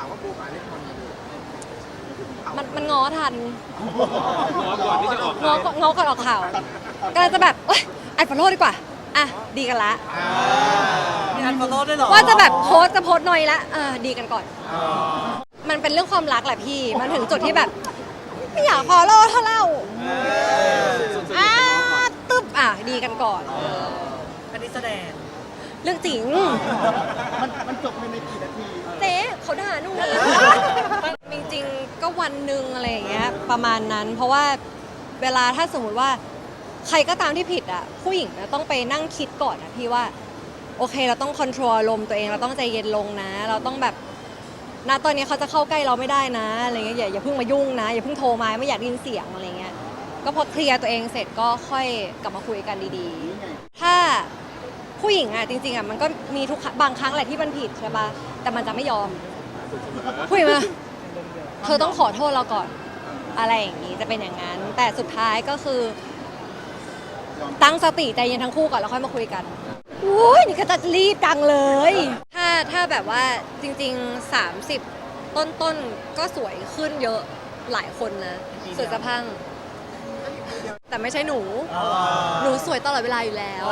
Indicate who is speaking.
Speaker 1: ข่าวว่าโบมาเล่นบอลอยู่
Speaker 2: มันมันง้อทัน
Speaker 3: งอก่อนที่จะออก
Speaker 2: ง้อง้อก่อนออกข่าวก็เลยจะแบบเอ้ยไอ้ฟอลโล่ดีกว่า อะ ดีกันละ
Speaker 4: มีอันฟอลโล่ด้วยเหรอ
Speaker 2: ว่าจะแบบโพสต์จะโพสต์หน่อยละเออดีกันก่อน มันเป็นเรื่องความรักแหละพี่ มันถึงจุดที่แบบ ไม่อยากฟอลโล่เท่าเล่าอ่าตึ๊บอะดีกันก่อน
Speaker 4: อันนี้แสดง
Speaker 2: เรื่องจริง
Speaker 1: มันมันจบในกี่นาที
Speaker 2: เจ๊เขาด่าหนูจริงๆ ก็ วันหนึ่งอะไรอย่างเงี้ยประมาณนั้น เพราะว่าเวลาถ้าสมมติว่าใครก็ตามที่ผิดอะผู้หญิงอะต้องไปนั่งคิดก่อนนะพี่ว่า โอเคเราต้องค o n t r o l อารมณ์ตัวเองเราต้องใจเย็นลงนะ เราต้องแบบณตอนนี้เขาจะเข้าใกล้เราไม่ได้นะอะไรเงี้ยอย่าอย่าเพิ่งมายุ่งนะ อย่าเพิ่งโทรมาไม่อยากได้ยินเสียงอะไรเงี้ยก็พอเคลียร์ตัวเองเสร็จก็ค่อยกลับมาคุยกันดีๆ ถ้าผู้หญิงอะจริงๆอะมันก็มีทุกครั้งบางครั้งแหละที่มันผิดใช่ปะแต่มันจะไม่ยอมผู้หญิงมาเธอต้องขอโทษเราก่อนอะไรอย่างนี้จะเป็นอย่างนั้น แต่สุดท้ายก็คือ ตั้งสติใจเย็นทั้งคู่ก่อนแล้วค่อยมาคุยกันอุ้ยนี่ก็จะรีบจังเลย ถ้าถ้าแบบว่าจริง ๆ 30 ต้นต้นๆก็สวยขึ้นเยอะหลายคนนะสวยสะพัง แต่ไม่ใช่หนู หนูสวยตลอดเวลาอยู่แล้ว